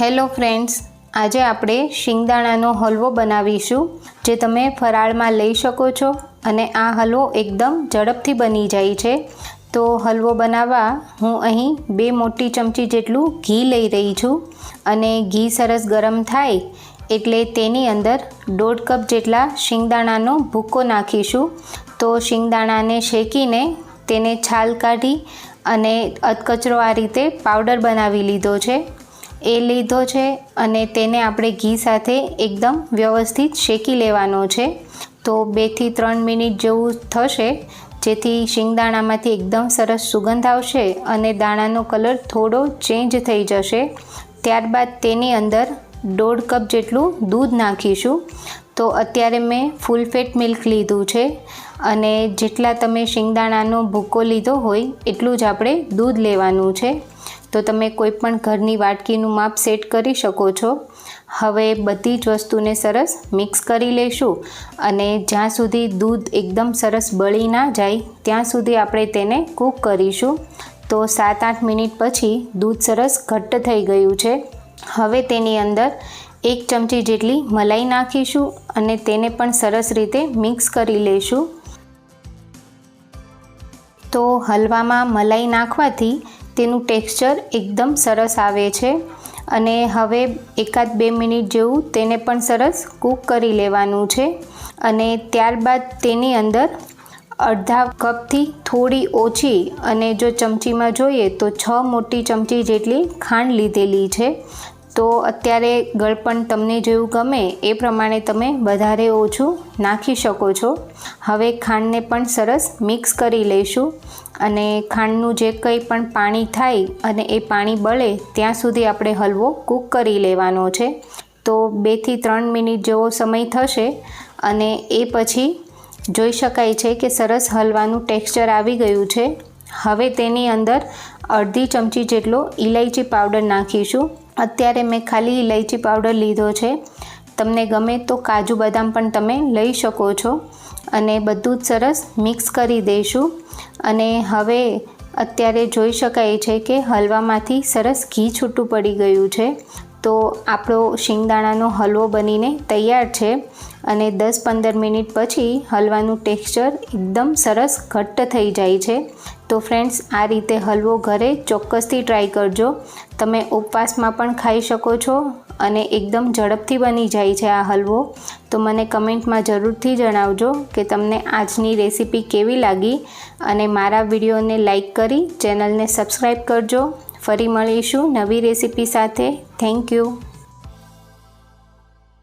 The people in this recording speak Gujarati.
હેલો ફ્રેન્ડ્સ, આજે આપણે શિંગદાણાનો હલવો બનાવીશું, જે તમે ફરાળમાં લઈ શકો છો અને આ હલવો એકદમ ઝડપથી બની જાય છે. તો હલવો બનાવવા હું અહીં બે મોટી ચમચી જેટલું ઘી લઈ રહી છું અને ઘી સરસ ગરમ થાય એટલે તેની અંદર દોઢ કપ જેટલા શિંગદાણાનો ભૂકો નાખીશું. તો શિંગદાણાને શેકીને તેને છાલ કાઢી અને અધકચરો આ રીતે પાવડર બનાવી લીધો છે. એ લીધો છે અને તેને આપણે ઘી સાથે એકદમ વ્યવસ્થિત શેકી લેવાનો છે. તો બેથી ત્રણ મિનિટ જેવું થશે, જેથી શિંગદાણામાંથી એકદમ સરસ સુગંધ આવશે અને દાણાનો કલર થોડો ચેન્જ થઈ જશે. ત્યારબાદ તેની અંદર દોઢ કપ જેટલું દૂધ નાખીશું. તો અત્યારે મેં ફૂલ ફેટ મિલ્ક લીધું છે અને જેટલા તમે શિંગદાણાનો ભૂકો લીધો હોય, એટલું જ આપણે દૂધ લેવાનું છે. તો તમે કોઈ પણ ઘરની વાટકીનું માપ સેટ કરી શકો છો. હવે બધી જ વસ્તુને સરસ મિક્સ કરી લઈશું અને જ્યાં સુધી દૂધ એકદમ સરસ બળી ના જાય, ત્યાં સુધી આપણે તેને કૂક કરીશું. તો સાત આઠ મિનિટ પછી દૂધ સરસ ઘટ્ટ થઈ ગયું છે. હવે તેની અંદર એક ચમચી જેટલી મલાઈ નાખીશું અને તેને પણ સરસ રીતે મિક્સ કરી લઈશું તો હલવામાં મલાઈ નાખવાથી તેનું ટેક્સચર એકદમ સરસ આવે છે અને હવે એકાદ બે મિનિટ જેવું તેને પણ સરસ કૂક કરી લેવાનું છે અને ત્યારબાદ તેની અંદર અડધા કપથી થોડી ઓછી અને જો ચમચીમાં જોઈએ તો છ મોટી ચમચી જેટલી ખાંડ લીધેલી છે તો અત્યારે ગળપણ તમને જેવું ગમે એ પ્રમાણે તમે વધારે ઓછું નાખી શકો છો. હવે ખાંડને પણ સરસ મિક્સ કરી લઈશું અને ખાંડનું જે કંઈ પણ પાણી થાય અને એ પાણી બળે ત્યાં સુધી આપણે હલવો કૂક કરી લેવાનો છે. તો બેથી ત્રણ મિનિટ જેવો સમય થશે અને એ પછી જોઈ શકાય છે કે સરસ હલવાનું ટેક્સચર આવી ગયું છે. હવે તેની અંદર અડધી ચમચી જેટલો ઇલાયચી પાવડર નાખીશું. અત્યારે મેં ખાલી ઇલાયચી પાવડર લીધો છે. તમને ગમે તો કાજુ બદામ પણ તમે લઈ શકો છો. અને બધું જ સરસ મિક્સ કરી દઈશું. અને હવે અત્યારે જોઈ શકાય છે કે હલવામાંથી સરસ ઘી છૂટું પડી ગયું છે. તો આપણો શિંગદાણાનો હલવો બનીને તૈયાર છે અને દસ પંદર મિનિટ પછી હલવાનું ટેક્સચર એકદમ સરસ ઘટ્ટ થઈ જાય છે. તો ફ્રેન્ડ્સ, આ રીતે હલવો ઘરે ચોક્કસથી ટ્રાય કરજો. તમે ઉપવાસમાં પણ ખાઈ શકો છો અને એકદમ ઝડપથી બની જાય છે આ હલવો. તો મને કમેન્ટમાં જરૂરથી જણાવજો કે તમને આજની રેસીપી કેવી લાગી અને મારા વિડીયોને લાઈક કરી ચેનલને સબસ્ક્રાઈબ કરજો. ફરી મળીશું નવી રેસીપી સાથે. Thank you